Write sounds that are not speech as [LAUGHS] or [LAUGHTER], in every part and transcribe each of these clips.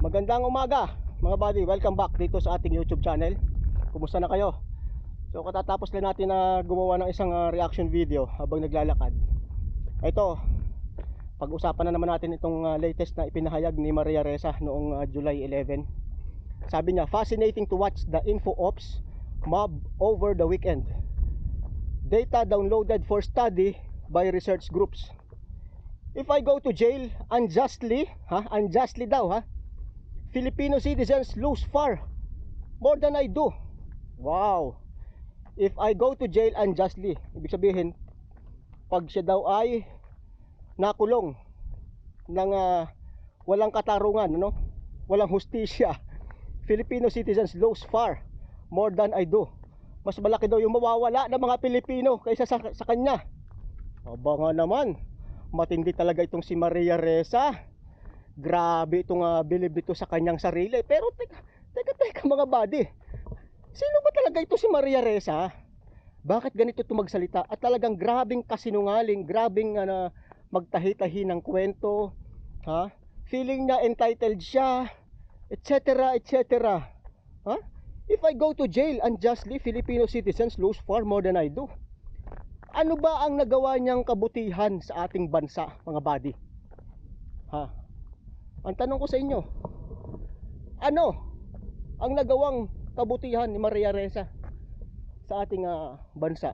Magandang umaga mga buddy, welcome back dito sa ating YouTube channel Kumusta na kayo? So katatapos lang natin na gumawa ng isang ah, reaction video habang naglalakad Ito, pag-usapan na naman natin itong ah, latest na ipinahayag ni Maria Reza noong ah, July 11 Sabi niya, fascinating to watch the info ops mob over the weekend Data downloaded for study by research groups If I go to jail unjustly, ha? Unjustly daw, ha? Filipino citizens lose far more than I do. Wow. If I go to jail unjustly, ibig sabihin pag siya daw ay nakulong ng ah, walang katarungan, ano? Walang hustisya. [LAUGHS] Filipino citizens lose far more than I do. Mas malaki daw yung mawawala ng mga Pilipino kaysa sa, sa kanya. Aba nga naman matindi talaga itong si Maria Reza. Grabe itong uh, bilib ito sa kanyang sarili. Pero teka, teka, teka mga buddy. Sino ba talaga ito si Maria Reza? Bakit ganito ito? At talagang grabing kasinungaling, grabing uh, magtahi-tahi ng kwento. Ha? Feeling niya entitled siya, etc. etc. Ha? If I go to jail unjustly, Filipino citizens lose far more than I do. Ano ba ang nagawa niyang kabutihan sa ating bansa, mga buddy? Ha? Ang tanong ko sa inyo, ano ang nagawang kabutihan ni Maria Reza sa ating ah, bansa?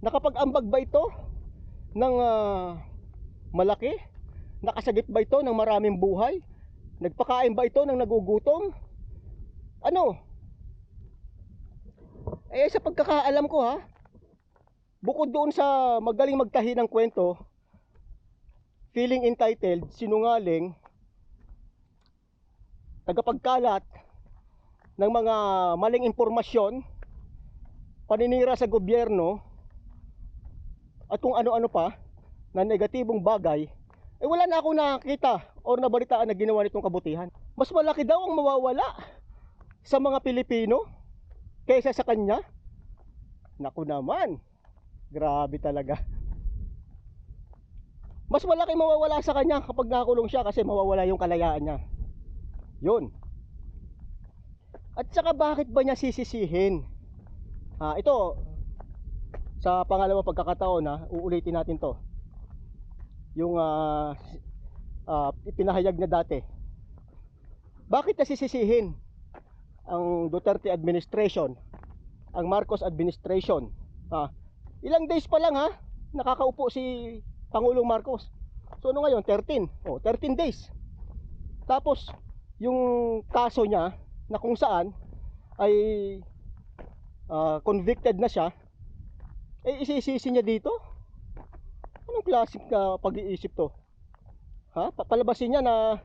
Nakapag-ambag ba ito ng ah, malaki? Nakasagip ba ito ng maraming buhay? Nagpakain ba ito ng nagugutom? Ano? Eh sa pagkakaalam ko ha, bukod doon sa magaling magtahi ng kwento, feeling entitled, sinungaling, tagapagkalat ng mga maling impormasyon, paninira sa gobyerno, at kung ano-ano pa, na negatibong bagay, eh wala na akong nakakita o nabalitaan na ginawa nitong kabutihan. Mas malaki daw ang mawawala sa mga Pilipino kaysa sa kanya. Naku naman, Grabe talaga. Mas malaki mawawala sa kanya kapag nakulong siya kasi mawawala yung kalayaan niya. Yun. At saka bakit ba niya sisisihin? Ah, ito sa pangalawang pagkakataon na uulitin natin 'to. Yung uh, uh, ipinahayag na dati. Bakit niya sisisihin ang Duterte administration, ang Marcos administration? Ah, Ilang days pa lang ha, nakakaupo si Pangulong Marcos. So ano ngayon, 13. Oh, 13 days. Tapos yung kaso niya na kung saan ay uh, convicted na siya, eh isisisi niya dito? Anong klaseng uh, pag-iisip to? Ha? Papalabasin niya na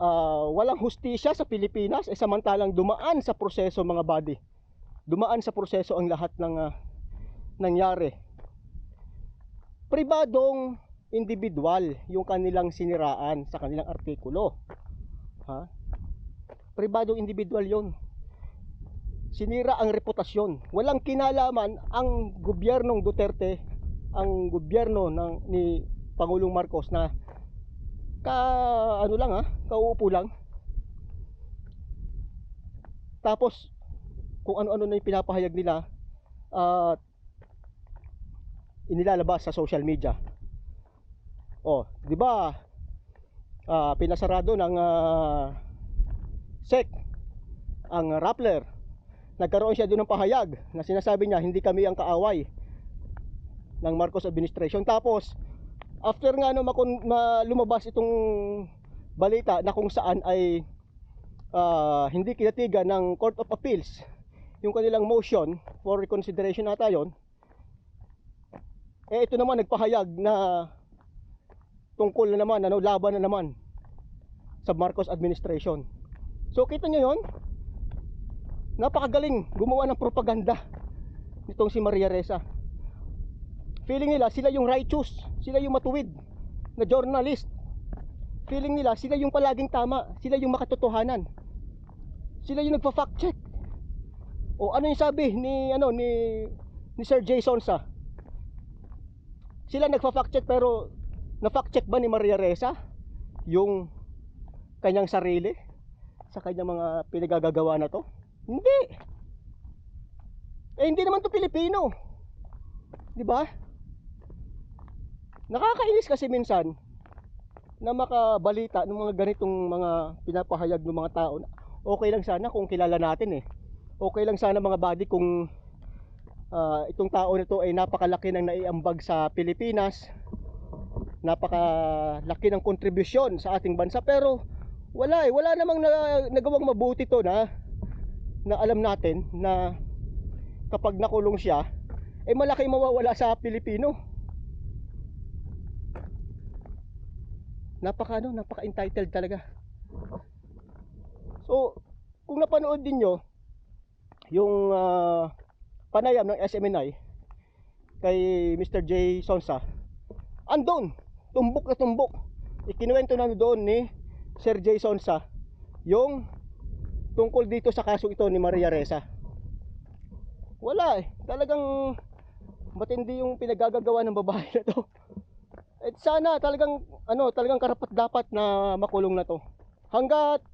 uh, walang hustisya sa Pilipinas eh samantalang dumaan sa proseso mga body. Dumaan sa proseso ang lahat ng uh, nangyari. Pribadong individual yung kanilang siniraan sa kanilang artikulo. Ha? Pribadong individual yon. Sinira ang reputasyon. Walang kinalaman ang gobyernong Duterte, ang gobyerno ng ni Pangulong Marcos na ka ano lang ha, kauupo lang. Tapos kung ano-ano na yung pinapahayag nila at uh, inilalabas sa social media. Oh, 'di ba? Ah, pinasarado ng uh, SEC ang Rappler. Nagkaroon siya doon ng pahayag na sinasabi niya hindi kami ang kaaway ng Marcos administration. Tapos after nga no makon, ma, lumabas itong balita na kung saan ay uh, hindi kinatigan ng Court of Appeals yung kanilang motion for reconsideration nata yon eh ito naman nagpahayag na tungkol na naman, ano, laban na naman sa Marcos administration. So kita nyo yon napakagaling gumawa ng propaganda nitong si Maria Reza. Feeling nila sila yung righteous, sila yung matuwid na journalist. Feeling nila sila yung palaging tama, sila yung makatotohanan. Sila yung nagfa-fact check. O ano yung sabi ni ano ni ni Sir Jason sa sila nagfa-fact check pero na-fact check ba ni Maria Reza yung kanyang sarili sa kanyang mga pinagagagawa na to? Hindi. Eh hindi naman to Pilipino. 'Di ba? Nakakainis kasi minsan na makabalita ng mga ganitong mga pinapahayag ng mga tao. Okay lang sana kung kilala natin eh. Okay lang sana mga buddy kung ah, itong tao na to ay napakalaki ng naiambag sa Pilipinas. Napakalaki ng kontribusyon sa ating bansa pero wala eh, wala namang na, nagawang mabuti to na na alam natin na kapag nakulong siya eh malaki mawawala sa Pilipino. Napaka ano, napaka entitled talaga. So, kung napanood din nyo yung ah, panayam ng SMNI kay Mr. J. Sonsa, andun, tumbok na tumbok. Ikinuwento na doon ni Sir J. Sonsa yung tungkol dito sa kaso ito ni Maria Reza. Wala eh. Talagang matindi yung pinagagagawa ng babae na to. At sana talagang ano, talagang karapat dapat na makulong na to. Hanggat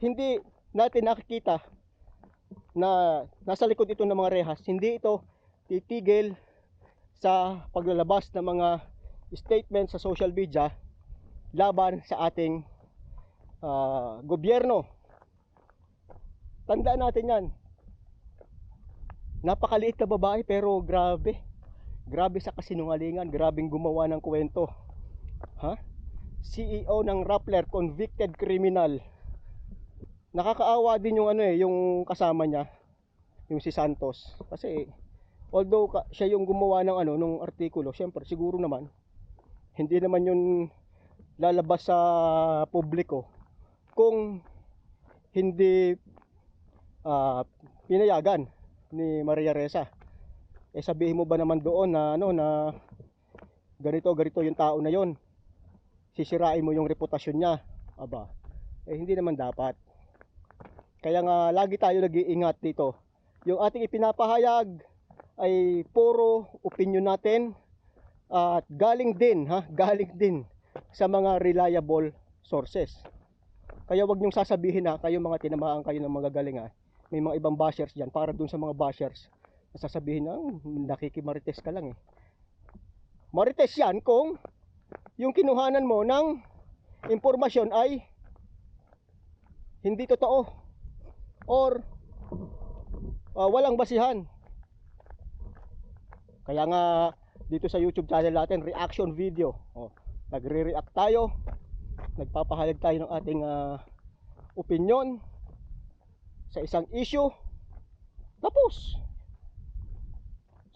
hindi natin nakikita na nasa likod ito ng mga rehas, hindi ito titigil sa paglalabas ng mga statement sa social media laban sa ating ah, gobyerno. Tandaan natin yan. Napakaliit na babae pero grabe. Grabe sa kasinungalingan, grabing gumawa ng kwento. Ha? CEO ng Rappler, convicted criminal. Nakakaawa din yung ano eh, yung kasama niya, yung si Santos. Kasi although siya yung gumawa ng ano nung artikulo, syempre siguro naman hindi naman yun lalabas sa publiko kung hindi ah, pinayagan ni Maria Reza. Eh sabihin mo ba naman doon na ano na ganito ganito yung tao na yon. Sisirain mo yung reputasyon niya. Aba, eh hindi naman dapat. Kaya nga lagi tayo nag-iingat dito. Yung ating ipinapahayag ay puro opinion natin at galing din ha, galing din sa mga reliable sources. Kaya wag niyong sasabihin na kayo mga tinamaan kayo ng mga galing ha. May mga ibang bashers diyan para dun sa mga bashers na sasabihin na "Hmm, nakikimarites ka lang eh. Marites yan kung yung kinuhanan mo ng impormasyon ay hindi totoo or ah, walang basihan. Kaya nga dito sa YouTube channel natin, reaction video. Oh, nagre-react tayo. Nagpapahayag tayo ng ating ah, opinion sa isang issue. Tapos.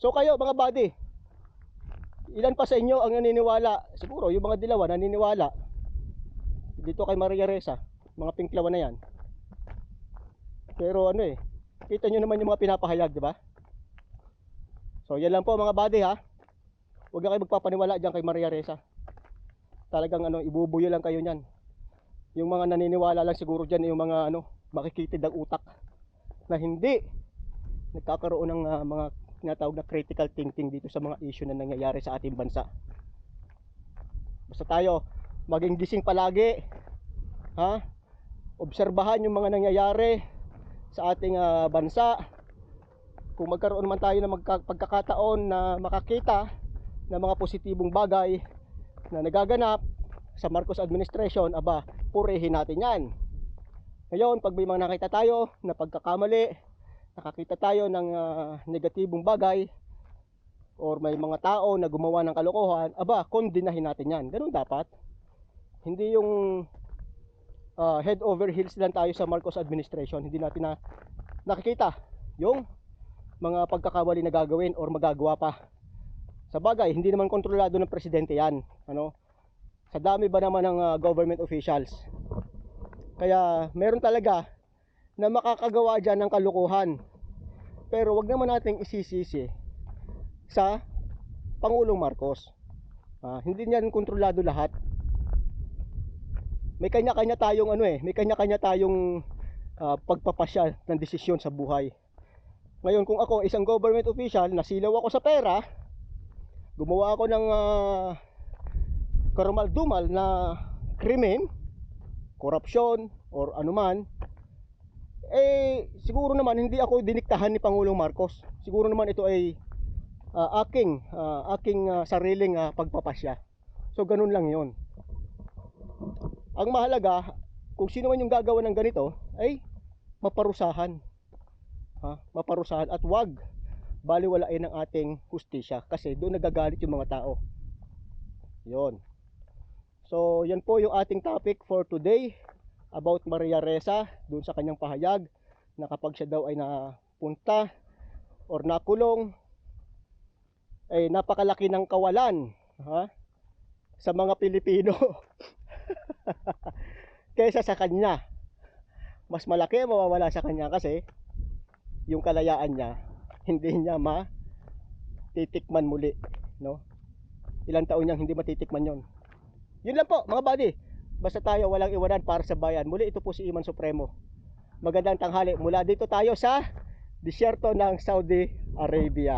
So kayo mga buddy, ilan pa sa inyo ang naniniwala? Siguro yung mga dilawan naniniwala dito kay Maria Reza, mga pinklawan na yan. Pero ano eh, kita nyo naman yung mga pinapahayag, di ba? So yan lang po mga buddy ha. Huwag na kayo magpapaniwala dyan kay Maria Reza. Talagang ano, ibubuyo lang kayo niyan. Yung mga naniniwala lang siguro dyan yung mga ano, makikitid ang utak na hindi nagkakaroon ng ah, mga tinatawag na critical thinking dito sa mga issue na nangyayari sa ating bansa. Basta tayo maging gising palagi. Ha? Obserbahan yung mga nangyayari sa ating ah, bansa. Kung magkaroon man tayo ng pagkakataon na makakita ng mga positibong bagay na nagaganap sa Marcos administration, aba, purihin natin yan. Ngayon, pag may mga nakita tayo na pagkakamali, nakakita tayo ng ah, negatibong bagay, or may mga tao na gumawa ng kalokohan, aba, kondinahin natin yan. Ganun dapat. Hindi yung ah, head over heels lang tayo sa Marcos administration. Hindi natin na nakikita yung mga pagkakamali na gagawin or magagawa pa. Sa bagay, hindi naman kontrolado ng presidente yan. Ano? Sa dami ba naman ng ah, government officials? Kaya meron talaga na makakagawa dyan ng kalukuhan. Pero wag naman nating isisisi sa Pangulong Marcos. Ah, hindi niyan kontrolado lahat. May kanya-kanya tayong ano eh, may kanya-kanya tayong ah, pagpapasya ng desisyon sa buhay. Ngayon kung ako isang government official, nasilaw ako sa pera, gumawa ako ng ah, karumal-dumal na krimen, korupsyon or anuman eh siguro naman hindi ako diniktahan ni Pangulong Marcos. Siguro naman ito ay ah, aking ah, aking ah, sariling ah, pagpapasya. So ganun lang 'yon. Ang mahalaga kung sino man yung gagawa ng ganito ay maparusahan. Ha? Maparusahan at wag baliwalain ng ating hustisya kasi doon nagagalit yung mga tao. 'Yon. So, yan po yung ating topic for today about Maria Reza doon sa kanyang pahayag na kapag siya daw ay napunta or nakulong ay napakalaki ng kawalan ha sa mga Pilipino [LAUGHS] [LAUGHS] kaysa sa kanya. Mas malaki ang mawawala sa kanya kasi yung kalayaan niya hindi niya ma titikman muli no? Ilang taon niyang hindi matitikman yon yun lang po mga buddy. Basta tayo walang iwanan para sa bayan. Muli ito po si Iman Supremo. Magandang tanghali. Mula dito tayo sa disyerto ng Saudi Arabia